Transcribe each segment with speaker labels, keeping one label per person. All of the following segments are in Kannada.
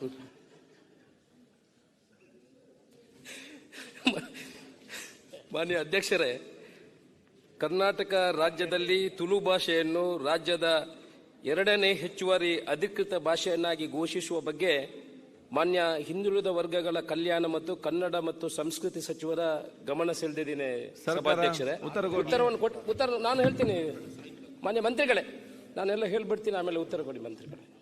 Speaker 1: ಮಾನ್ಯ ಅಧ್ಯಕ್ಷರೇ ಕರ್ನಾಟಕ ರಾಜ್ಯದಲ್ಲಿ ತುಳು ಭಾಷೆಯನ್ನು ರಾಜ್ಯದ ಎರಡನೇ ಹೆಚ್ಚುವರಿ ಅಧಿಕೃತ ಭಾಷೆಯನ್ನಾಗಿ ಘೋಷಿಸುವ ಬಗ್ಗೆ ಮಾನ್ಯ ಹಿಂದುಳಿದ ವರ್ಗಗಳ ಕಲ್ಯಾಣ ಮತ್ತು ಕನ್ನಡ ಮತ್ತು ಸಂಸ್ಕೃತಿ ಸಚಿವರ ಗಮನ ಸೆಳೆದಿದ್ದೀನಿ ಸಭಾಧ್ಯಕ್ಷರೇ. ಉತ್ತರವನ್ನು ಕೊಟ್ಟು ಉತ್ತರ ನಾನು ಹೇಳ್ತೀನಿ ಮಾನ್ಯ ಮಂತ್ರಿಗಳೇ ನಾನೆಲ್ಲ ಹೇಳ್ಬಿಡ್ತೀನಿ ಆಮೇಲೆ ಉತ್ತರ ಕೊಡಿ ಮಂತ್ರಿಗಳೇ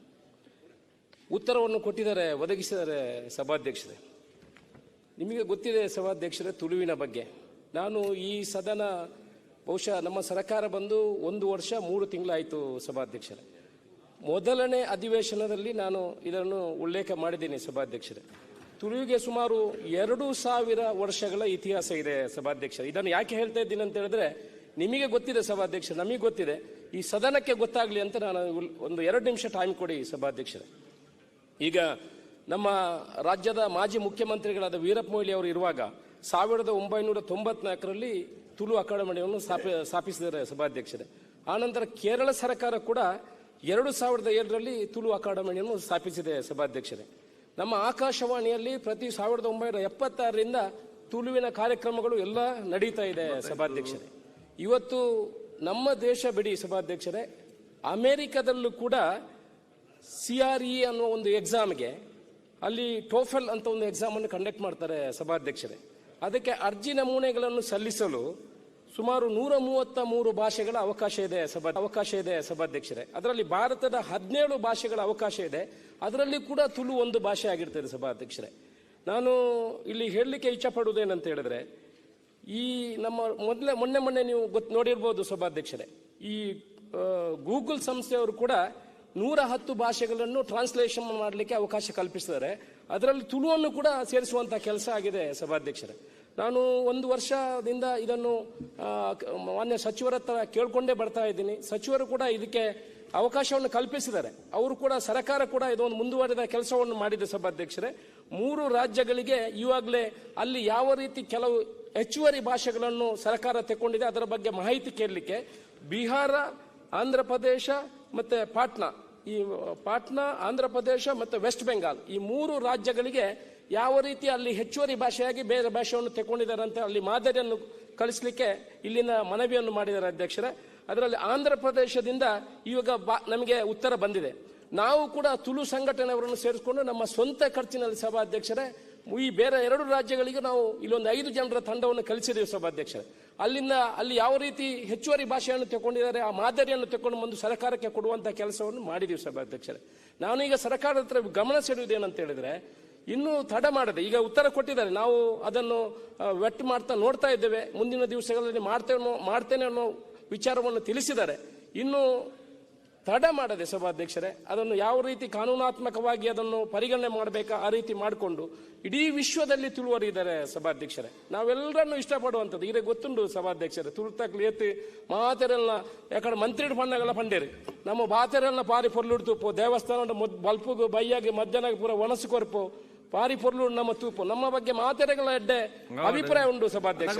Speaker 1: ಉತ್ತರವನ್ನು ಕೊಟ್ಟಿದ್ದಾರೆ, ಒದಗಿಸಿದ್ದಾರೆ ಸಭಾಧ್ಯಕ್ಷರೇ. ನಿಮಗೆ ಗೊತ್ತಿದೆ ಸಭಾಧ್ಯಕ್ಷರೇ ತುಳುವಿನ ಬಗ್ಗೆ. ನಾನು ಈ ಸದನ ಬಹುಶಃ ನಮ್ಮ ಸರ್ಕಾರ ಬಂದು ಒಂದು ವರ್ಷ, ಮೂರು ತಿಂಗಳಾಯಿತು ಸಭಾಧ್ಯಕ್ಷರೇ. ಮೊದಲನೇ ಅಧಿವೇಶನದಲ್ಲಿ ನಾನು ಇದನ್ನು ಉಲ್ಲೇಖ ಮಾಡಿದ್ದೀನಿ ಸಭಾಧ್ಯಕ್ಷರೇ. ತುಳುವಿಗೆ ಸುಮಾರು ಎರಡು ಸಾವಿರ ವರ್ಷಗಳ ಇತಿಹಾಸ ಇದೆ ಸಭಾಧ್ಯಕ್ಷರೇ. ಇದನ್ನು ಯಾಕೆ ಹೇಳ್ತಾ ಇದ್ದೀನಿ ಅಂತ ಹೇಳಿದ್ರೆ, ನಿಮಗೆ ಗೊತ್ತಿದೆ ಸಭಾಧ್ಯಕ್ಷ ನಮಗೆ ಗೊತ್ತಿದೆ. ಈ ಸದನಕ್ಕೆ ಗೊತ್ತಾಗಲಿ ಅಂತ ನಾನು ಒಂದು ಎರಡು ನಿಮಿಷ ಟೈಮ್ ಕೊಡಿ ಸಭಾಧ್ಯಕ್ಷರೇ. ಈಗ ನಮ್ಮ ರಾಜ್ಯದ ಮಾಜಿ ಮುಖ್ಯಮಂತ್ರಿಗಳಾದ ವೀರಪ್ಪ ಮೊಯ್ಲಿ ಅವರು ಇರುವಾಗ ಸಾವಿರದ ಒಂಬೈನೂರ ತೊಂಬತ್ನಾಲ್ಕರಲ್ಲಿ ತುಳು ಅಕಾಡೆಮಿಯನ್ನು ಸ್ಥಾಪಿ, ಸ್ಥಾಪಿಸಿದ್ದಾರೆ ಸಭಾಧ್ಯಕ್ಷರೇ. ಆನಂತರ ಕೇರಳ ಸರ್ಕಾರ ಕೂಡ ಎರಡು ಸಾವಿರದ ಏಳರಲ್ಲಿ ತುಳು ಅಕಾಡೆಮಿಯನ್ನು ಸ್ಥಾಪಿಸಿದೆ ಸಭಾಧ್ಯಕ್ಷರೇ. ನಮ್ಮ ಆಕಾಶವಾಣಿಯಲ್ಲಿ ಪ್ರತಿ ಸಾವಿರದ ಒಂಬೈನೂರ ಎಪ್ಪತ್ತಾರರಿಂದ ತುಳುವಿನ ಕಾರ್ಯಕ್ರಮಗಳು ಎಲ್ಲ ನಡೀತಾ ಇದೆ ಸಭಾಧ್ಯಕ್ಷರೇ. ಇವತ್ತು ನಮ್ಮ ದೇಶ ಬಿಡಿ ಸಭಾಧ್ಯಕ್ಷರೇ. ಅಮೆರಿಕದಲ್ಲೂ ಕೂಡ ಸಿ ಆರ್ ಇ ಅನ್ನೋ ಒಂದು ಎಕ್ಸಾಮ್ಗೆ ಅಲ್ಲಿ ಟೋಫೆಲ್ ಅಂತ ಒಂದು ಎಕ್ಸಾಮನ್ನು ಕಂಡಕ್ಟ್ ಮಾಡ್ತಾರೆ ಸಭಾಧ್ಯಕ್ಷರೇ. ಅದಕ್ಕೆ ಅರ್ಜಿ ನಮೂನೆಗಳನ್ನು ಸಲ್ಲಿಸಲು ಸುಮಾರು ನೂರ ಮೂವತ್ತ ಮೂರು ಭಾಷೆಗಳ ಅವಕಾಶ ಇದೆ ಸಭಾ, ಅವಕಾಶ ಇದೆ ಸಭಾಧ್ಯಕ್ಷರೇ. ಅದರಲ್ಲಿ ಭಾರತದ ಹದಿನೇಳು ಭಾಷೆಗಳ ಅವಕಾಶ ಇದೆ. ಅದರಲ್ಲಿ ಕೂಡ ತುಳು ಒಂದು ಭಾಷೆ ಆಗಿರ್ತದೆ ಸಭಾಧ್ಯಕ್ಷರೇ. ನಾನು ಇಲ್ಲಿ ಹೇಳಲಿಕ್ಕೆ ಇಚ್ಛಪಡುವುದೇನಂತ ಹೇಳಿದ್ರೆ, ಈ ನಮ್ಮ ಮೊದಲೇ, ಮೊನ್ನೆ ಮೊನ್ನೆ ನೀವು ಗೊತ್ತು ನೋಡಿರ್ಬೋದು ಸಭಾಧ್ಯಕ್ಷರೇ. ಈ ಗೂಗಲ್ ಸಂಸ್ಥೆಯವರು ಕೂಡ ನೂರ ಹತ್ತು ಭಾಷೆಗಳನ್ನು ಟ್ರಾನ್ಸ್ಲೇಷನ್ ಮಾಡಲಿಕ್ಕೆ ಅವಕಾಶ ಕಲ್ಪಿಸಿದ್ದಾರೆ. ಅದರಲ್ಲಿ ತುಳುವನ್ನು ಕೂಡ ಸೇರಿಸುವಂಥ ಕೆಲಸ ಆಗಿದೆ ಸಭಾಧ್ಯಕ್ಷರೇ. ನಾನು ಒಂದು ವರ್ಷದಿಂದ ಇದನ್ನು ಮಾನ್ಯ ಸಚಿವರ ಹತ್ರ ಕೇಳ್ಕೊಂಡೇ ಬರ್ತಾ ಇದ್ದೀನಿ. ಸಚಿವರು ಕೂಡ ಇದಕ್ಕೆ ಅವಕಾಶವನ್ನು ಕಲ್ಪಿಸಿದ್ದಾರೆ. ಅವರು ಕೂಡ, ಸರ್ಕಾರ ಕೂಡ ಇದೊಂದು ಮುಂದುವರೆದ ಕೆಲಸವನ್ನು ಮಾಡಿದೆ ಸಭಾಧ್ಯಕ್ಷರೇ. ಮೂರು ರಾಜ್ಯಗಳಿಗೆ ಈವಾಗಲೇ ಅಲ್ಲಿ ಯಾವ ರೀತಿ ಕೆಲವು ಹೆಚ್ಚುವರಿ ಭಾಷೆಗಳನ್ನು ಸರ್ಕಾರ ತೆಕ್ಕೊಂಡಿದೆ ಅದರ ಬಗ್ಗೆ ಮಾಹಿತಿ ಕೇಳಲಿಕ್ಕೆ ಬಿಹಾರ, ಆಂಧ್ರ ಪ್ರದೇಶ ಮತ್ತು ಪಾಟ್ನಾ ಈ ಪಾಟ್ನಾ, ಆಂಧ್ರ ಪ್ರದೇಶ ಮತ್ತು ವೆಸ್ಟ್ ಬೆಂಗಾಲ್ ಈ ಮೂರು ರಾಜ್ಯಗಳಿಗೆ ಯಾವ ರೀತಿ ಅಲ್ಲಿ ಹೆಚ್ಚುವರಿ ಭಾಷೆಯಾಗಿ ಬೇರೆ ಭಾಷೆಯನ್ನು ತೆಕ್ಕೊಂಡಿದ್ದಾರೆ ಅಂತ ಅಲ್ಲಿ ಮಾದರಿಯನ್ನು ಕಳಿಸ್ಲಿಕ್ಕೆ ಇಲ್ಲಿನ ಮನವಿಯನ್ನು ಮಾಡಿದ್ದಾರೆ ಅಧ್ಯಕ್ಷರೇ. ಅದರಲ್ಲಿ ಆಂಧ್ರ ಪ್ರದೇಶದಿಂದ ಇವಾಗ ಬಾ- ನಮಗೆ ಉತ್ತರ ಬಂದಿದೆ. ನಾವು ಕೂಡ ತುಳು ಸಂಘಟನೆಯವರನ್ನು ಸೇರಿಸಿಕೊಂಡು ನಮ್ಮ ಸ್ವಂತ ಖರ್ಚಿನಲ್ಲಿ ಸಭಾಧ್ಯಕ್ಷರೇ, ಈ ಬೇರೆ ಎರಡು ರಾಜ್ಯಗಳಿಗೆ ನಾವು ಇಲ್ಲೊಂದು ಐದು ಜನರ ತಂಡವನ್ನು ಕಳಿಸಿದ್ದೀವಿ ಸಭಾಧ್ಯಕ್ಷರೇ. ಅಲ್ಲಿಂದ ಅಲ್ಲಿ ಯಾವ ರೀತಿ ಹೆಚ್ಚುವರಿ ಭಾಷೆಯನ್ನು ತಗೊಂಡಿದ್ದಾರೆ ಆ ಮಾದರಿಯನ್ನು ತಗೊಂಡು ಬಂದು ಸರ್ಕಾರಕ್ಕೆ ಕೊಡುವಂಥ ಕೆಲಸವನ್ನು ಮಾಡಿದ್ದೀವಿ ಸಭಾಧ್ಯಕ್ಷರೇ ನಾನು ಈಗ ಸರ್ಕಾರದ ಹತ್ರ ಗಮನ ಸೆಳೆಯುವುದೇನಂತ ಹೇಳಿದ್ರೆ, ಇನ್ನೂ ತಡ ಮಾಡದೆ, ಈಗ ಉತ್ತರ ಕೊಟ್ಟಿದ್ದಾರೆ, ನಾವು ಅದನ್ನು ವೆಟ್ ಮಾಡ್ತಾ ನೋಡ್ತಾ ಇದ್ದೇವೆ, ಮುಂದಿನ ದಿವಸಗಳಲ್ಲಿ ಮಾಡ್ತೇವೆ ಮಾಡ್ತೇನೆ ಅನ್ನೋ ವಿಚಾರವನ್ನು ತಿಳಿಸಿದ್ದಾರೆ. ಇನ್ನು ತಡ ಮಾಡದೆ ಸಭಾಧ್ಯಕ್ಷರೇ, ಅದನ್ನು ಯಾವ ರೀತಿ ಕಾನೂನಾತ್ಮಕವಾಗಿ ಅದನ್ನು ಪರಿಗಣನೆ ಮಾಡಬೇಕಾ ಆ ರೀತಿ ಮಾಡಿಕೊಂಡು ಇಡೀ ವಿಶ್ವದಲ್ಲಿ ತುಳುವರಿದ್ದಾರೆ ಸಭಾಧ್ಯಕ್ಷರೇ. ನಾವೆಲ್ಲರನ್ನು ಇಷ್ಟಪಡುವಂಥದ್ದು. ಇದೇ ಗೊತ್ತುಂಡು ಸಭಾಧ್ಯಕ್ಷರೇ ತುರ್ತಕ್ಲಿ ಎತ್ತಿ ಮಾತೆರೆಲ್ಲ ಯಾಕಂದ್ರೆ ಮಂತ್ರಿ ಪಣ್ಣಗಳ ಪಂಡೇರಿ. ನಮ್ಮ ಬಾತೆರೆಲ್ಲ ಪಾರಿ ಪೊರ್ಲುಡ್ತು ದೇವಸ್ಥಾನ ಬಲ್ಪುಗು ಬೈಯಾಗಿ ಮಧ್ಯಾಹ್ನ ಪೂರ ಒಣಸು ಕೊರ್ಪು. ಪಾರಿ ಪೊರ್ಲು ನಮ್ಮ ತೂಪು ನಮ್ಮ ಬಗ್ಗೆ ಮಾತೆರೆಗಳ ಎಡ್ಡೆ ಅಭಿಪ್ರಾಯ ಉಂಟು ಸಭಾಧ್ಯಕ್ಷ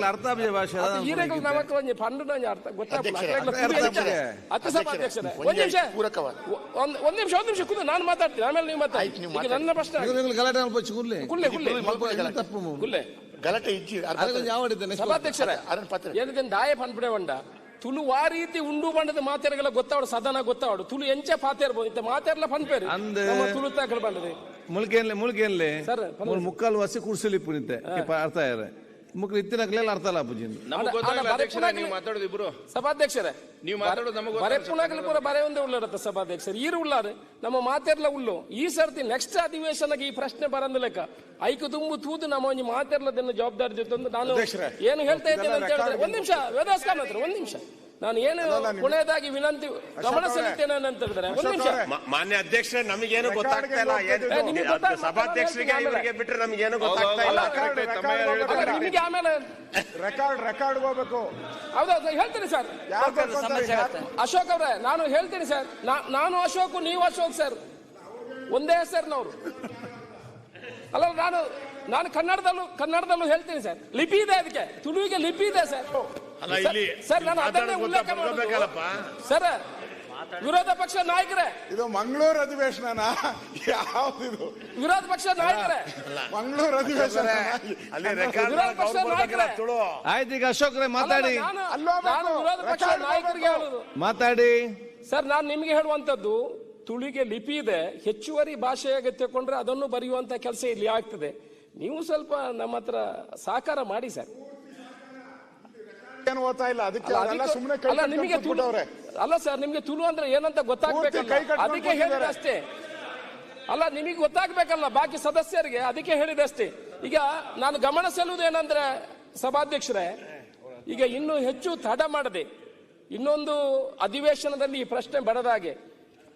Speaker 1: ಅತ್ತ ಸಭಾಧ್ಯಕ್ಷರೇ.
Speaker 2: ಒಂದೇ
Speaker 1: ಒಂದ್ ನಿಮಿಷ. ಒಂದ್ ನಿಮಿಷ ಒಂದ್ ನಿಮಿಷ ಕೂತು ನಾನು ಮಾತಾಡ್ತೀನಿ. ಆಮೇಲೆ ನೀವು
Speaker 2: ಆಯ್ತು,
Speaker 1: ಮಾತಾಡಿ
Speaker 2: ನೀವು
Speaker 1: ಈಗ ನನ್ನ ಪ್ರಶ್ನೆ ಕುಲ್ಲೆ ಕುಲ್ಲೆ. ಕುಲ್ಲೆ
Speaker 2: ಗಲಾಟೆ ಇಜ್ಜಿ
Speaker 1: ಸಭಾಧ್ಯಕ್ಷರೇ.
Speaker 2: ಪತ್ರ.
Speaker 1: ದಾಯ ಪಂಡ್ಬಿಡೆ ಬಂಡ ತುಳು ಆ ರೀತಿ ಉಂಡು ಬಂಡದ ಮಾತೆರಗಳ ಗೊತ್ತಾವಡು ಸದನ ಗೊತ್ತಾವಡು. ತುಳು ಎಂಚೆ ಪಾತೆರ್ಬೋದು ಇಂತ ಮಾತೆರ್ಲ ನಮ್ಮ ತುಳು ತಾಕಲು ಬಂಡದೆ.
Speaker 3: ಮುಲ್ಕೇನ್ಲೆ ಮುಳುಗೇನ್ಲೆ
Speaker 1: ಸರ್,
Speaker 3: ಮೂರು ಮುಕ್ಕಾಲು ವಸಿ ಕೂರ್ಸಲಿ ಪುನಿತೆ ಅರ್ಥ ಯಾರ ಮುಕ್ ಇತ್ತಿನ ಕಲೆಲ್ಲ ಅರ್ಥ ಅಲ್ಲ ಪೂಜಿನ್
Speaker 4: ನಮಗೆ
Speaker 1: ಆಡ-
Speaker 4: ಗೊತ್ತಾಗಲ್ಲ
Speaker 1: ಆಡ
Speaker 4: ಅಧ್ಯಕ್ಷರೇ
Speaker 1: ಬರೆ
Speaker 4: ನೀವು ಮಾತಾಡೋದು ಇಬ್ರು.
Speaker 1: ಸಭಾಧ್ಯಕ್ಷರೇ.
Speaker 4: ನೀವು ಮಾತಾಡೋದು ಬರೇ
Speaker 1: ಬರೆ ಪುಣಗಲು ಪೂರ ಬರೆ ಒಂದೇ ಉಳ್ಳರತ್ತ ಸಭಾಧ್ಯಕ್ಷರು. ಈರು ಉಳ್ಳಾರೆ ನಮ್ಮ ಮಾತೆರ್ಲ ಉಳ್ಳು ಈ ಸರ್ತಿ ನೆಕ್ಸ್ಟ್ ಅಧಿವೇಶನಕ್ಕೆ ಈ ಪ್ರಶ್ನೆ ಬರಂದ ಲೆಕ್ಕ. ಐಕು ತುಂಬು ತೂದು ನಮ್ಮ ಒಂಜಿ ಮಾತೆರ್ಲದನ್ನು ಜವಾಬ್ದಾರಿ ಜೊತೆ ನಾನು ಏನು ಹೇಳ್ತಾ ಇದ್ದೇನೆ ಅಂತ ಹೇಳಿದ್ರೆ ಒಂದ್ ನಿಮಿಷ ವೇದಾಸ್ ಹತ್ರ ಒಂದ್ ನಿಮಿಷ. ನಾನು ಏನು ಕೊನೆಯದಾಗಿ ವಿನಂತಿ ಗಮನ ಸೆಳೆಯುತ್ತೇನೆ ಅಂತ ಹೇಳಿದ್ರೆ. ಒಂದು ನಿಮಿಷ.
Speaker 5: ಮಾ- ಮಾನ್ಯ ಅಧ್ಯಕ್ಷರೇ ನಮಗೇನು ಗೊತ್ತಾಗ್ತಾ ಇಲ್ಲ.
Speaker 1: ನಿಮಗೆ
Speaker 5: ಸಭಾಧ್ಯಕ್ಷರಿಗೆ ಇವರಿಗೆ ಬಿಟ್ರೆ ನಮಗೇನು ಗೊತ್ತಾಗ್ತಾ ಇಲ್ಲ?
Speaker 1: ನಿಮಗೆ ಆಮೇಲೆ
Speaker 6: ರೆಕಾರ್ಡ್ ರೆಕಾರ್ಡ್ ಹೋಗ್ಬೇಕು.
Speaker 1: ಹೌದೌದು ಹೇಳ್ತೀನಿ ಸರ್. ಅಶೋಕ್ ಅವರೇ ನಾನು ಹೇಳ್ತೀನಿ ಸರ್. ನಾ- ನಾನು ಅಶೋಕ್ ನೀವು ಅಶೋಕ್ ಸರ್. ಒಂದೇ ಹೆಸರಿನವರು. ಅಲ್ಲ ನಾನು ನಾನು ಕನ್ನಡದಲ್ಲೂ ಕನ್ನಡದಲ್ಲೂ ಹೇಳ್ತೀನಿ ಸರ್. ಲಿಪಿ ಇದೆ ಅದಕ್ಕೆ. ತುಳುವಿಗೆ ಲಿಪಿ ಇದೆ ಸರ್.
Speaker 5: ಅಲ್ಲ ಇಲ್ಲಿ
Speaker 1: ಸರ್ ನಾನು ಅದನ್ನೇ ಉಲ್ಲೇಖ ಮಾಡಬೇಕಲ್ಲಪ್ಪ ಸರ್ ವಿರೋಧ ಪಕ್ಷ ನಾಯಕರೇ.
Speaker 6: ಇದು ಮಂಗಳೂರು ಅಧಿವೇಶನ ಯಾವ್ದಿದು?
Speaker 1: ವಿರೋಧ ಪಕ್ಷ ನಾಯಕರೇ.
Speaker 6: ಮಂಗಳೂರು ಅಧಿವೇಶನ
Speaker 5: ಅಲ್ಲಿ ರೆಕಾರ್ಡ್
Speaker 1: ವಿರೋಧ ಪಕ್ಷ ನಾಯಕರೇ.
Speaker 5: ತುಳು.
Speaker 3: ಆಯ್ತು ಈಗ ಅಶೋಕ್ರೆ ಮಾತಾಡಿ.
Speaker 1: ಅಲ್ಲ, ನಾನು- ವಿರೋಧ ಪಕ್ಷ
Speaker 6: ರೆಕಾರ್ಡ್
Speaker 1: ನಾಯಕರಿಗೆ
Speaker 6: ಮಾಡ್ಬೇಕು.
Speaker 1: ಹೇಳುದು.
Speaker 3: ಮಾತಾಡಿ.
Speaker 1: ಸರ್ ನಾನು ನಿಮ್ಗೆ ಹೇಳುವಂತದ್ದು ತುಳಿಗೆ ಲಿಪಿ ಇದೆ. ಹೆಚ್ಚುವರಿ ಭಾಷೆ ಅಗತ್ಯ ಕೊಂಡ್ರೆ ಅದನ್ನು ಬರೆಯುವಂತ ಕೆಲಸ ಇಲ್ಲಿ ಆಗ್ತದೆ. ನೀವು ಸ್ವಲ್ಪ ನಮ್ಮ ಹತ್ರ ಸಹಕಾರ ಮಾಡಿ ಸರ್.
Speaker 6: ಏನು ಓದ್ತಾ ಇಲ್ಲ. ಅದಕ್ಕೆ ಅದೆಲ್ಲ ಸುಮ್ಮನೆ
Speaker 1: ಅಲ್ಲ ನಿಮಗೆ ತುಳು ಅಲ್ಲ ಸರ್ ನಿಮಗೆ ತುಳು ಅಂದ್ರೆ ಏನಂತ ಗೊತ್ತಾಗ್ಬೇಕಲ್ಲ? ಅದಕ್ಕೆ ಹೇಳಿದೆ ಅಷ್ಟೇ. ಅಲ್ಲ ನಿಮಗೆ ಗೊತ್ತಾಗ್ಬೇಕಲ್ಲ ಬಾಕಿ ಸದಸ್ಯರಿಗೆ? ಅದಕ್ಕೆ ಹೇಳಿದೆ ಅಷ್ಟೇ. ಈಗ ನಾನು ಗಮನ ಸೆಲ್ಲುವುದು ಏನಂದ್ರೆ ಸಭಾಧ್ಯಕ್ಷರೇ ಈಗ ಇನ್ನು ಹೆಚ್ಚು ತಡ ಮಾಡದೆ ಇನ್ನೊಂದು ಅಧಿವೇಶನದಲ್ಲಿ ಈ ಪ್ರಶ್ನೆ ಬರದಾಗೆ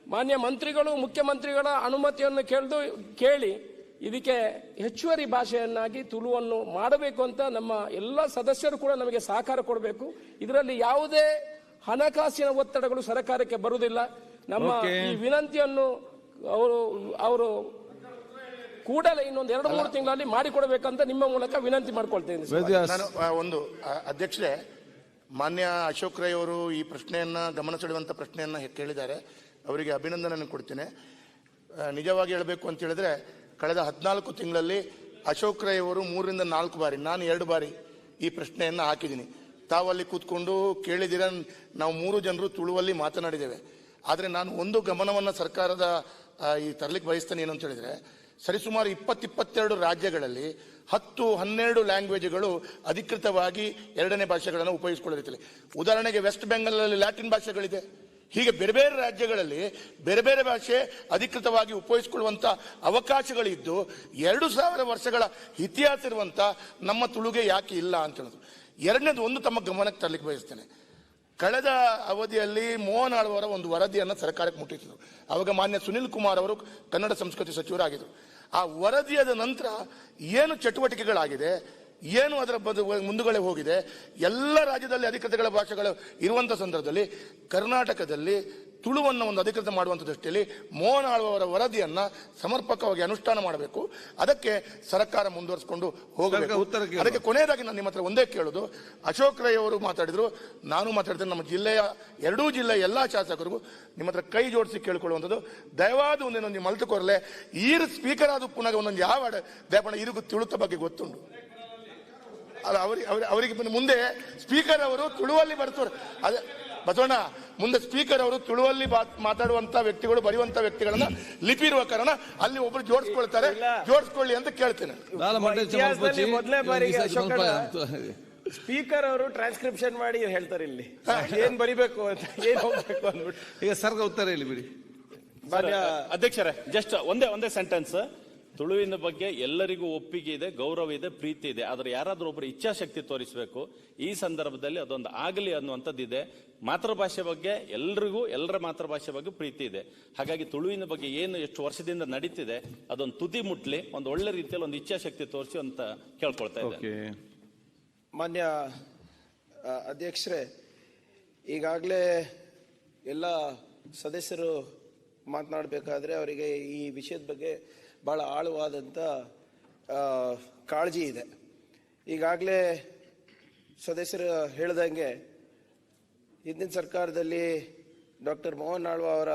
Speaker 1: ಮಾನ್ಯ ಮಂತ್ರಿಗಳು ಮುಖ್ಯಮಂತ್ರಿಗಳ ಅನುಮತಿಯನ್ನು ಕೇಳಿದು ಕೇಳಿ ಇದಕ್ಕೆ ಹೆಚ್ಚುವರಿ ಭಾಷೆಯನ್ನಾಗಿ ತುಳುವನ್ನು ಮಾಡಬೇಕು ಅಂತ ನಮ್ಮ ಎಲ್ಲ ಸದಸ್ಯರು ಕೂಡ ನಮಗೆ ಸಹಕಾರ ಕೊಡಬೇಕು. ಇದರಲ್ಲಿ ಯಾವುದೇ ಹಣಕಾಸಿನ ಒತ್ತಡಗಳು ಸರ್ಕಾರಕ್ಕೆ ಬರುವುದಿಲ್ಲ. ನಮ್ಮ ಈ ವಿನಂತಿಯನ್ನು ಅವರು ಅವರು ಕೂಡಲೇ ಇನ್ನೊಂದು ಎರಡು ಮೂರು ತಿಂಗಳಲ್ಲಿ ಮಾಡಿಕೊಡಬೇಕಂತ ನಿಮ್ಮ ಮೂಲಕ ವಿನಂತಿ ಮಾಡ್ಕೊಳ್ತೇನೆ ಸರ್.
Speaker 2: ನಾನು ಆ, ಒಂದು ಅಧ್ಯಕ್ಷರೇ ಮಾನ್ಯ ಅಶೋಕ್ ರೈ ಅವರು ಈ ಪ್ರಶ್ನೆಯನ್ನ ಗಮನ ಸೆಳೆಯುವಂತ ಪ್ರಶ್ನೆಯನ್ನ ಹೆ- ಕೇಳಿದ್ದಾರೆ. ಅವರಿಗೆ ಅಭಿನಂದನೆ ಕೊಡ್ತೇನೆ. ಆ, ನಿಜವಾಗಿ ಹೇಳಬೇಕು ಅಂತ ಹೇಳಿದ್ರೆ ಕಳೆದ ಹದಿನಾಲ್ಕು ತಿಂಗಳಲ್ಲಿ ಅಶೋಕ್ ರೈ ಅವರು ಮೂರರಿಂದ ನಾಲ್ಕು ಬಾರಿ, ನಾನು ಎರಡು ಬಾರಿ ಈ ಪ್ರಶ್ನೆಯನ್ನು ಹಾಕಿದ್ದೀನಿ. ತಾವಲ್ಲಿ ಕೂತ್ಕೊಂಡು ಕೇಳಿದಿರ ನಾವು ಮೂರು ಜನರು ತುಳುವಲ್ಲಿ ಮಾತನಾಡಿದ್ದೇವೆ. ಆದರೆ ನಾನು ಒಂದು ಗಮನವನ್ನು ಸರ್ಕಾರದ ಈ ತರಲಿಕ್ಕೆ ಬಯಸ್ತೇನೆ ಏನು ಅಂತ ಹೇಳಿದರೆ, ಸರಿಸುಮಾರು ಇಪ್ಪತ್ತಿಪ್ಪತ್ತೆರಡು ರಾಜ್ಯಗಳಲ್ಲಿ ಹತ್ತು, ಹನ್ನೆರಡು ಲ್ಯಾಂಗ್ವೇಜ್ಗಳು ಅಧಿಕೃತವಾಗಿ ಎರಡನೇ ಭಾಷೆಗಳನ್ನು ಉಪಯೋಗಿಸಿಕೊಳ್ಳುತ್ತಿಲ್ಲ ಉದಾಹರಣೆಗೆ ವೆಸ್ಟ್ ಬೆಂಗಾಲಲ್ಲಿ ಲ್ಯಾಟಿನ್ ಭಾಷೆಗಳಿದೆ. ಹೀಗೆ ಬೇರೆ ಬೇರೆ ರಾಜ್ಯಗಳಲ್ಲಿ ಬೇರೆ ಬೇರೆ ಭಾಷೆ ಅಧಿಕೃತವಾಗಿ ಉಪಯೋಗಿಸಿಕೊಳ್ಳುವಂಥ ಅವಕಾಶಗಳಿದ್ದು ಎರಡು ಸಾವಿರ ವರ್ಷಗಳ ಇತಿಹಾಸ ಇರುವಂಥ ನಮ್ಮ ತುಳುಗೆ ಯಾಕೆ ಇಲ್ಲ ಅಂತ ಹೇಳೋದು. ಎರಡನೇದು ಒಂದು ತಮ್ಮ ಗಮನಕ್ಕೆ ತರಲಿಕ್ಕೆ ಬಯಸ್ತೇನೆ. ಕಳೆದ ಅವಧಿಯಲ್ಲಿ ಮೋಹನ್ ಆಳ್ವರ ಒಂದು ವರದಿಯನ್ನು ಸರ್ಕಾರಕ್ಕೆ ಮುಟ್ಟಿಸಿದರು ಅವಾಗ ಮಾನ್ಯ ಸುನಿಲ್ ಕುಮಾರ್ ಅವರು ಕನ್ನಡ ಸಂಸ್ಕೃತಿ ಸಚಿವರಾಗಿದ್ದರು ಆ ವರದಿಯಾದ ನಂತರ ಏನು ಚಟುವಟಿಕೆಗಳಾಗಿದೆ? ಏನು ಅದರ ಬದು ಮುಂದುಗಡೆ ಹೋಗಿದೆ ಎಲ್ಲ ರಾಜ್ಯದಲ್ಲಿ ಅಧಿಕೃತಗಳ ಭಾಷೆಗಳು ಇರುವಂಥ ಸಂದರ್ಭದಲ್ಲಿ ಕರ್ನಾಟಕದಲ್ಲಿ ತುಳುವನ್ನು ಒಂದು ಅಧಿಕೃತ ಮಾಡುವಂಥ ದೃಷ್ಟಿಯಲ್ಲಿ ಮೋಹನ್ ಆಳ್ವವರ ವರದಿಯನ್ನು ಸಮರ್ಪಕವಾಗಿ ಅನುಷ್ಠಾನ ಮಾಡಬೇಕು. ಅದಕ್ಕೆ ಸರ್ಕಾರ ಮುಂದುವರಿಸಿಕೊಂಡು ಹೋಗಬೇಕು.
Speaker 3: ಉತ್ತರ
Speaker 2: ಅದಕ್ಕೆ ಕೊನೆಯದಾಗಿ ನಾನು ನಿಮ್ಮ ಹತ್ರ ಒಂದೇ ಕೇಳೋದು. ಅಶೋಕ್ ರೈ ಅವರು ಮಾತಾಡಿದ್ರು ನಾನು ಮಾತಾಡ್ತೇನೆ ನಮ್ಮ ಜಿಲ್ಲೆಯ ಎರಡೂ ಜಿಲ್ಲೆಯ ಎಲ್ಲ ಶಾಸಕರಿಗೂ ನಿಮ್ಮ ಹತ್ರ ಕೈ ಜೋಡಿಸಿ ಕೇಳಿಕೊಳ್ಳುವಂಥದ್ದು. ದಯವಾದ ಒಂದೇನೊಂದು ಮಲ್ತು ಕೊರಲೆ. ಈರು ಸ್ಪೀಕರ್ ಆದ ಪುನಃ ಒಂದೊಂದು ಯಾವ ದಯಪಣ ಇರಿಗೂ ತುಳುತ ಬಗ್ಗೆ ಗೊತ್ತುಂಟು. ಅಲ್ಲ ಅವರಿಗೆ ಅವರಿಗೆ ಮುಂದೆ ಸ್ಪೀಕರ್ ಅವರು ತುಳುವಲ್ಲಿ ಬರ್ತಾರೆ ಅದೇ ಬಸವಣ್ಣ ಮುಂದೆ ಸ್ಪೀಕರ್ ಅವರು ತುಳುವಲ್ಲಿ ಮಾತಾಡುವಂತ ವ್ಯಕ್ತಿಗಳು ಬರೆಯುವಂತ ವ್ಯಕ್ತಿಗಳನ್ನ ಲಿಪಿ ಇರುವ ಕಾರಣ ಅಲ್ಲಿ ಒಬ್ರು ಜೋಡಿಸ್ಕೊಳ್ತಾರೆ. ಜೋಡಿಸ್ಕೊಳ್ಳಿ ಅಂತ ಕೇಳ್ತೇನೆ.
Speaker 4: ಮೊದಲನೇ ಬಾರಿಗೆ ಸ್ಪೀಕರ್ ಅವರು ಟ್ರಾನ್ಸ್ಕ್ರಿಪ್ಷನ್ ಮಾಡಿ ಹೇಳ್ತಾರೆ ಇಲ್ಲಿ. ಏನ್ ಬರಿಬೇಕು ಅಂತ ಏನ್ ಹೋಗ್ಬೇಕು ಅಂದ್ಬಿಟ್ಟು.
Speaker 3: ಈಗ ಸರ್ಗ ಉತ್ತರ ಇಲ್ಲಿ ಬಿಡಿ.
Speaker 4: ಮಾನ್ಯ
Speaker 7: ಅಧ್ಯಕ್ಷರೇ ಜಸ್ಟ್ ಒಂದೇ ಒಂದೇ ಸೆಂಟೆನ್ಸ್ ತುಳುವಿನ ಬಗ್ಗೆ ಎಲ್ಲರಿಗೂ ಒಪ್ಪಿಗೆ ಇದೆ ಗೌರವ ಇದೆ ಪ್ರೀತಿ ಇದೆ. ಆದರೆ ಯಾರಾದರೂ ಒಬ್ಬರು ಇಚ್ಛಾಶಕ್ತಿ ತೋರಿಸಬೇಕು ಈ ಸಂದರ್ಭದಲ್ಲಿ ಅದೊಂದು ಆಗಲಿ ಅನ್ನುವಂಥದ್ದಿದೆ. ಮಾತೃಭಾಷೆ ಬಗ್ಗೆ ಎಲ್ರಿಗೂ ಎಲ್ಲರ ಮಾತೃಭಾಷೆ ಬಗ್ಗೆ ಪ್ರೀತಿ ಇದೆ. ಹಾಗಾಗಿ ತುಳುವಿನ ಬಗ್ಗೆ ಏನು ಎಷ್ಟು ವರ್ಷದಿಂದ ನಡೀತಿದೆ ಅದೊಂದು ತುದಿ ಮುಟ್ಲಿ ಒಂದು ಒಳ್ಳೆ ರೀತಿಯಲ್ಲಿ ಒಂದು ಇಚ್ಛಾಶಕ್ತಿ ತೋರಿಸಿ ಅಂತ ಕೇಳ್ಕೊಳ್ತಾ ಇದ್ದೇನೆ.
Speaker 3: ಓಕೆ.
Speaker 4: ಮಾನ್ಯ ಅಧ್ಯಕ್ಷರೇ ಈಗಾಗಲೇ ಎಲ್ಲ ಸದಸ್ಯರು ಮಾತನಾಡಬೇಕಾದ್ರೆ ಅವರಿಗೆ ಈ ವಿಷಯದ ಬಗ್ಗೆ ಬಹಳ ಆಳವಾದಂಥ ಕಾಳಜಿ ಇದೆ. ಈಗಾಗಲೇ ಸದಸ್ಯರು ಹೇಳ್ದಂಗೆ ಹಿಂದಿನ ಸರ್ಕಾರದಲ್ಲಿ ಡಾಕ್ಟರ್ ಮೋಹನ್ ಆಳ್ವ ಅವರ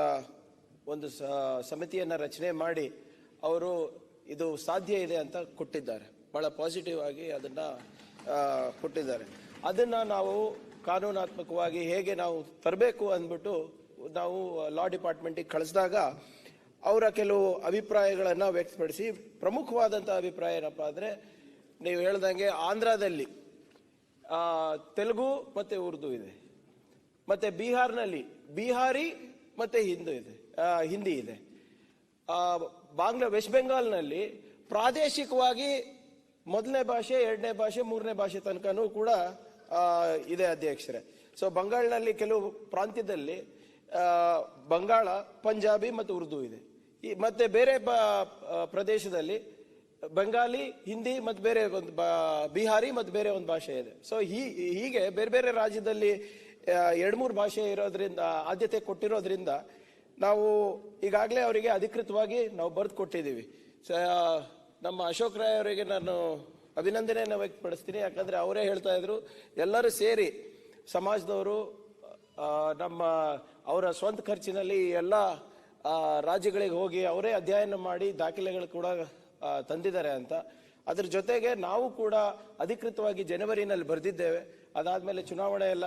Speaker 4: ಒಂದು ಸಮಿತಿಯನ್ನು ರಚನೆ ಮಾಡಿ ಅವರು ಇದು ಸಾಧ್ಯ ಇದೆ ಅಂತ ಕೊಟ್ಟಿದ್ದಾರೆ. ಭಾಳ ಪಾಸಿಟಿವ್ ಆಗಿ ಅದನ್ನು ಕೊಟ್ಟಿದ್ದಾರೆ. ಅದನ್ನು ನಾವು ಕಾನೂನಾತ್ಮಕವಾಗಿ ಹೇಗೆ ನಾವು ತರಬೇಕು ಅಂದ್ಬಿಟ್ಟು ನಾವು ಲಾ ಡಿಪಾರ್ಟ್ಮೆಂಟಿಗೆ ಕಳಿಸಿದಾಗ ಅವರ ಕೆಲವು ಅಭಿಪ್ರಾಯಗಳನ್ನು ವ್ಯಕ್ತಪಡಿಸಿ. ಪ್ರಮುಖವಾದಂಥ ಅಭಿಪ್ರಾಯ ಏನಪ್ಪ ಅಂದರೆ, ನೀವು ಹೇಳ್ದಂಗೆ ಆಂಧ್ರದಲ್ಲಿ ತೆಲುಗು ಮತ್ತು ಉರ್ದು ಇದೆ. ಮತ್ತು ಬಿಹಾರ್ನಲ್ಲಿ ಬಿಹಾರಿ ಮತ್ತು ಹಿಂದೂ ಇದೆ ಹಿಂದಿ ಇದೆ. ಬಾಂಗ್ಲಾ, ವೆಸ್ಟ್ ಬೆಂಗಾಲ್ನಲ್ಲಿ ಪ್ರಾದೇಶಿಕವಾಗಿ ಮೊದಲನೇ ಭಾಷೆ, ಎರಡನೇ ಭಾಷೆ, ಮೂರನೇ ಭಾಷೆ ತನಕನೂ ಕೂಡ ಇದೆ ಅಧ್ಯಕ್ಷರೇ. ಸೊ ಬಂಗಾಳನಲ್ಲಿ ಕೆಲವು ಪ್ರಾಂತ್ಯದಲ್ಲಿ ಬಂಗಾಳ, ಪಂಜಾಬಿ ಮತ್ತು ಉರ್ದು ಇದೆ. ಈ ಮತ್ತೆ ಬೇರೆ ಪ್ರದೇಶದಲ್ಲಿ ಬಂಗಾಲಿ ಹಿಂದಿ ಮತ್ತು ಬೇರೆ ಒಂದು ಬಿಹಾರಿ ಮತ್ತು ಬೇರೆ ಒಂದು ಭಾಷೆ ಇದೆ. ಸೊ ಹೀಗೆ ಬೇರೆ ಬೇರೆ ರಾಜ್ಯದಲ್ಲಿ ಎರಡು ಮೂರು ಭಾಷೆ ಇರೋದ್ರಿಂದ, ಆದ್ಯತೆ ಕೊಟ್ಟಿರೋದ್ರಿಂದ ನಾವು ಈಗಾಗಲೇ ಅವರಿಗೆ ಅಧಿಕೃತವಾಗಿ ನಾವು ಬರೆದು ಕೊಟ್ಟಿದ್ದೀವಿ. ನಮ್ಮ ಅಶೋಕ್ ರಾಯ್ ಅವರಿಗೆ ನಾನು ಅಭಿನಂದನೆಯನ್ನು ವ್ಯಕ್ತಪಡಿಸ್ತೀನಿ. ಯಾಕಂದರೆ ಅವರೇ ಹೇಳ್ತಾ ಇದ್ರು, ಎಲ್ಲರೂ ಸೇರಿ ಸಮಾಜದವರು ನಮ್ಮ ಅವರ ಸ್ವಂತ ಖರ್ಚಿನಲ್ಲಿ ಎಲ್ಲ ರಾಜ್ಯಗಳಿಗೆ ಹೋಗಿ ಅವರೇ ಅಧ್ಯಯನ ಮಾಡಿ ದಾಖಲೆಗಳು ಕೂಡ ತಂದಿದ್ದಾರೆ ಅಂತ. ಅದ್ರ ಜೊತೆಗೆ ನಾವು ಕೂಡ ಅಧಿಕೃತವಾಗಿ ಜನವರಿನಲ್ಲಿ ಬರೆದಿದ್ದೇವೆ. ಅದಾದಮೇಲೆ ಚುನಾವಣೆ ಎಲ್ಲ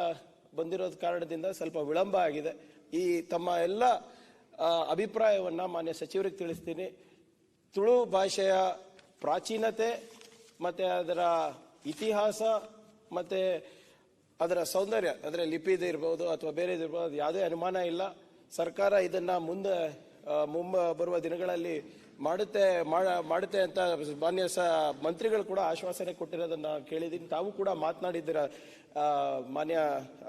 Speaker 4: ಬಂದಿರೋದ ಕಾರಣದಿಂದ ಸ್ವಲ್ಪ ವಿಳಂಬ ಆಗಿದೆ. ಈ ತಮ್ಮ ಎಲ್ಲ ಅಭಿಪ್ರಾಯವನ್ನ ಮಾನ್ಯ ಸಚಿವರಿಗೆ ತಿಳಿಸ್ತೀನಿ. ತುಳು ಭಾಷೆಯ ಪ್ರಾಚೀನತೆ, ಮತ್ತು ಅದರ ಇತಿಹಾಸ, ಮತ್ತೆ ಅದರ ಸೌಂದರ್ಯ, ಅಂದರೆ ಲಿಪಿದು ಇರ್ಬೋದು ಅಥವಾ ಬೇರೆದು ಇರ್ಬೋದು, ಯಾವುದೇ ಅನುಮಾನ ಇಲ್ಲ. ಸರ್ಕಾರ ಇದನ್ನು ಮುಂದೆ ಮುಂಬ, ಬರುವ ದಿನಗಳಲ್ಲಿ ಮಾಡುತ್ತೆ, ಮಾಡ- ಮಾಡುತ್ತೆ ಅಂತ ಮಾನ್ಯ ಸ, ಮಂತ್ರಿಗಳು ಕೂಡ ಆಶ್ವಾಸನೆ ಕೊಟ್ಟಿರೋದನ್ನ ಕೇಳಿದ್ದೀನಿ. ತಾವು ಕೂಡ ಮಾತನಾಡಿದ್ದೀರ ಮಾನ್ಯ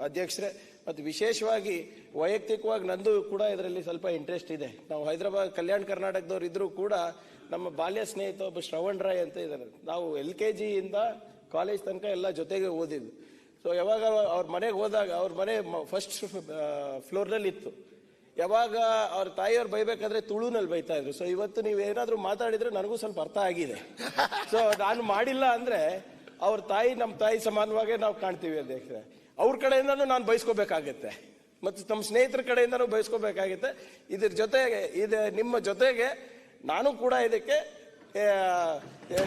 Speaker 4: ಅಧ್ಯಕ್ಷರೇ. ಮತ್ತು ವಿಶೇಷವಾಗಿ ವೈಯಕ್ತಿಕವಾಗಿ ನಂದು ಕೂಡ ಇದರಲ್ಲಿ ಸ್ವಲ್ಪ ಇಂಟ್ರೆಸ್ಟ್ ಇದೆ. ನಾವು ಹೈದರಾಬಾದ್, ಕಲ್ಯಾಣ ಕರ್ನಾಟಕದವ್ರು ಇದ್ದರೂ ಕೂಡ ನಮ್ಮ ಬಾಲ್ಯ ಸ್ನೇಹಿತ ಒಬ್ಬ ಶ್ರವಣ್ ರಾಯ್ ಅಂತ ಇದ್ದಾರೆ ನಾವು ಎಲ್ ಕೆ ಜಿಯಿಂದ ಕಾಲೇಜ್ ತನಕ ಎಲ್ಲ ಜೊತೆಗೆ ಓದಿದ್ದು. ಸೊ ಯಾವಾಗ ಅವ್ರ ಮನೆಗೆ ಹೋದಾಗ, ಅವ್ರ ಮನೆ ಫಸ್ಟ್ ಫ್ಲೋರ್ನಲ್ಲಿ ಇತ್ತು. ಯಾವಾಗ ಅವ್ರ ತಾಯಿಯವ್ರು ಬೈಬೇಕಾದ್ರೆ ತುಳುನಲ್ಲಿ ಬೈತಾ ಇದ್ರು. ಸೊ ಇವತ್ತು ನೀವು ಏನಾದರೂ ಮಾತಾಡಿದ್ರೆ ನನಗೂ ಸ್ವಲ್ಪ ಅರ್ಥ ಆಗಿದೆ. ಸೊ ನಾನು ಮಾಡಿಲ್ಲ ಅಂದರೆ ಅವ್ರ ತಾಯಿ ನಮ್ಮ ತಾಯಿ ಸಮಾನವಾಗೇ ನಾವು ಕಾಣ್ತೀವಿ ಅಧ್ಯಕ್ಷ ಅವ್ರ ಕಡೆಯಿಂದನೂ ನಾನು ಬಯಸ್ಕೋಬೇಕಾಗತ್ತೆ ಮತ್ತು ನಮ್ಮ ಸ್ನೇಹಿತರ ಕಡೆಯಿಂದನೂ ಬಯಸ್ಕೋಬೇಕಾಗುತ್ತೆ ಇದ್ರ ಜೊತೆಗೆ, ಇದು ನಿಮ್ಮ ಜೊತೆಗೆ ನಾನು ಕೂಡ ಇದಕ್ಕೆ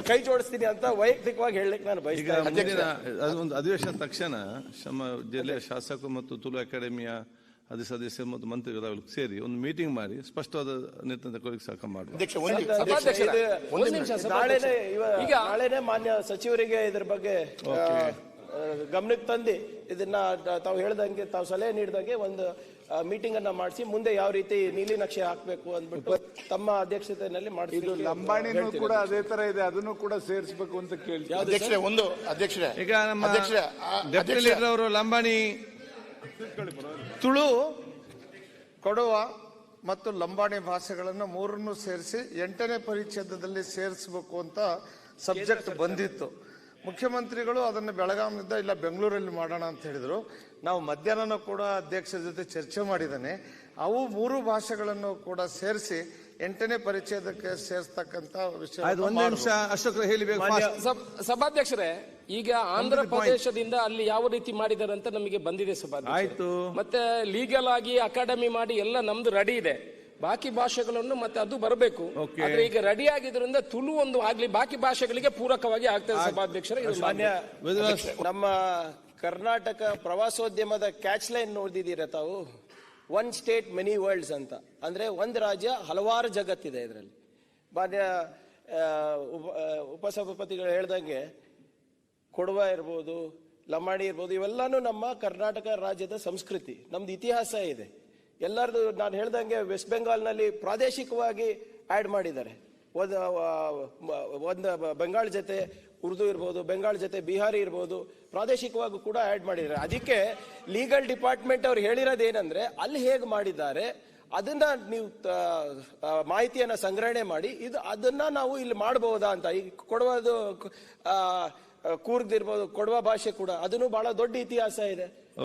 Speaker 4: ಕೈ ಜೋಡಿಸ್ತೀನಿ ಅಂತ ವೈಯಕ್ತಿಕವಾಗಿ ಹೇಳಲಿಕ್ಕೆ ನಾನು
Speaker 3: ಈಗ
Speaker 4: ಬಯಸ್ತೀನಿ
Speaker 3: ಒಂದು ಅಧಿವೇಶನ ತಕ್ಷಣ ನಮ್ಮ ಜಿಲ್ಲೆಯ ಶಾಸಕರು ಮತ್ತು ತುಳು ಅಕಾಡೆಮಿಯ ಅದು ಸದಸ್ಯ ಮತ್ತು ಮಂತ್ರಿಗಳು ಸೇರಿ ಒಂದು ಮೀಟಿಂಗ್ ಮಾಡಿ ಸ್ಪಷ್ಟವಾದ ನಿರ್ಣಯ ಕೋರಿಕೆ ಸಾಕ
Speaker 4: ಮಾಡಿ ಮಾನ್ಯ ಸಚಿವರಿಗೆ ಇದ್ರ ಬಗ್ಗೆ ಗಮನಕ್ಕೆ ತಂದು ಇದನ್ನ ತಾವು ಹೇಳ್ದಂಗೆ ತಾವು ಸಲಹೆ ನೀಡಿದಂಗೆ ಒಂದು ಮೀಟಿಂಗ್ ಅನ್ನ ಮಾಡಿಸಿ ಮುಂದೆ ಯಾವ ರೀತಿ ನೀಲಿ ನಕ್ಷೆ ಹಾಕಬೇಕು ಅಂದ್ಬಿಟ್ಟು ತಮ್ಮ ಅಧ್ಯಕ್ಷತೆಯಲ್ಲಿ
Speaker 6: ಇದು
Speaker 4: ಮಾಡಿಸಿ
Speaker 6: ಲಂಬಾಣಿನೂ ಕೂಡ ಅದೇ ತರ ಇದೆ ಅದನ್ನು ಕೂಡ ಸೇರಿಸಬೇಕು ಅಂತ ಕೇಳ್ತೀನಿ.
Speaker 2: ಅಧ್ಯಕ್ಷರೇ ಒಂದು ಅಧ್ಯಕ್ಷರೇ.
Speaker 3: ಈಗ ನಮ್ಮ ಡೆಪ್ಟಿ ಲೀಡರ್ ಅವರು ಲಂಬಾಣಿ
Speaker 8: ತುಳು ಕೊಡವ ಮತ್ತು ಲಂಬಾಣಿ ಭಾಷೆಗಳನ್ನು ಮೂರನ್ನು ಸೇರಿಸಿ ಎಂಟನೇ ಪರಿಚ್ಛೇದದಲ್ಲಿ ಸೇರಿಸಬೇಕು ಅಂತ ಸಬ್ಜೆಕ್ಟ್ ಬಂದಿತ್ತು. ಮುಖ್ಯಮಂತ್ರಿಗಳು ಅದನ್ನು ಬೆಳಗಾವಿನಿಂದ ಇಲ್ಲ ಬೆಂಗಳೂರಲ್ಲಿ ಮಾಡೋಣ ಅಂತ ಹೇಳಿದರು. ನಾವು ಮಧ್ಯಾಹ್ನ ಕೂಡ ಅಧ್ಯಕ್ಷರ ಜೊತೆ ಚರ್ಚೆ ಮಾಡಿದ್ದಾನೆ. ಅವು ಮೂರು ಭಾಷೆಗಳನ್ನು ಕೂಡ ಸೇರಿಸಿ ಎಂಟನೇ ಪರಿಚಯದಕ್ಕೆ ಸೇರಿಸ್ತಕ್ಕಂಥ ವಿಷಯ
Speaker 3: ಹೇಳಿಬೇಕು
Speaker 1: ಸಭಾಧ್ಯಕ್ಷರೇ ಈಗ ಆಂಧ್ರ ಪ್ರದೇಶದಿಂದ ಅಲ್ಲಿ ಯಾವ ರೀತಿ ಮಾಡಿದ್ದಾರೆ ಅಂತ ನಮಗೆ ಬಂದಿದೆ ಸಭಾಧ್ಯಕ್ಷ
Speaker 3: ಆಯ್ತು.
Speaker 1: ಮತ್ತೆ ಲೀಗಲ್ ಆಗಿ ಅಕಾಡೆಮಿ ಮಾಡಿ ಎಲ್ಲ ನಮ್ದು ರೆಡಿ ಇದೆ. ಬಾಕಿ ಭಾಷೆಗಳನ್ನು ಮತ್ತೆ ಅದು ಬರಬೇಕು. ಆದ್ರೆ ಈಗ ರೆಡಿ ಆಗಿದ್ರಿಂದ ತುಳು ಒಂದು ಆಗ್ಲಿ ಬಾಕಿ ಭಾಷೆಗಳಿಗೆ ಪೂರಕವಾಗಿ ಆಗ್ತದೆ ಸಭಾಧ್ಯಕ್ಷರೇ
Speaker 4: ನಮ್ಮ ಕರ್ನಾಟಕ ಪ್ರವಾಸೋದ್ಯಮದ ಕ್ಯಾಚ್ ಲೈನ್ ನೋಡಿದೀರ ತಾವು? ಒನ್ ಸ್ಟೇಟ್ ಮೆನಿ ವರ್ಲ್ಡ್ಸ್ ಅಂತ. ಅಂದ್ರೆ ಒಂದು ರಾಜ್ಯ ಹಲವಾರು ಜಗತ್ತಿದೆ ಇದರಲ್ಲಿ. ಮಾನ್ಯ ಉಪಸಭಾಪತಿಗಳು ಹೇಳ್ದಂಗೆ ಕೊಡವ ಇರ್ಬೋದು ಲಮಾಣಿ ಇರ್ಬೋದು ಇವೆಲ್ಲಾನು ನಮ್ಮ ಕರ್ನಾಟಕ ರಾಜ್ಯದ ಸಂಸ್ಕೃತಿ. ನಮ್ದು ಇತಿಹಾಸ ಇದೆ. ಎಲ್ಲರದು ನಾನು ಹೇಳ್ದಂಗೆ ವೆಸ್ಟ್ ಬೆಂಗಾಲ್ನಲ್ಲಿ ಪ್ರಾದೇಶಿಕವಾಗಿ ಆ್ಯಡ್ ಮಾಡಿದ್ದಾರೆ. ಒಂದು ಒಂದು ಬೆಂಗಾಲ್ ಜೊತೆ ಉರ್ದು ಇರ್ಬೋದು, ಬೆಂಗಾಲ್ ಜೊತೆ ಬಿಹಾರಿ ಇರ್ಬೋದು, ಪ್ರಾದೇಶಿಕವಾಗಿ ಕೂಡ ಆ್ಯಡ್ ಮಾಡಿದ್ದಾರೆ. ಅದಕ್ಕೆ ಲೀಗಲ್ ಡಿಪಾರ್ಟ್ಮೆಂಟ್ ಅವ್ರು ಹೇಳಿರೋದು ಏನಂದ್ರೆ ಅಲ್ಲಿ ಹೇಗೆ ಮಾಡಿದ್ದಾರೆ, ಅದನ್ನ ನೀವು ಮಾಹಿತಿಯನ್ನ ಸಂಗ್ರಹಣೆ ಮಾಡಿ, ಇದು, ಅದನ್ನ ನಾವು ಇಲ್ಲಿ ಮಾಡಬಹುದಾ ಅಂತ. ಈ ಕೊಡುವುದು ಕೂರ್ದಿರ್ಬೋದು ಕೊಡವ ಭಾಷೆ ಕೂಡ, ಅದನ್ನು ಬಹಳ ದೊಡ್ಡ ಇತಿಹಾಸ ಇದೆ.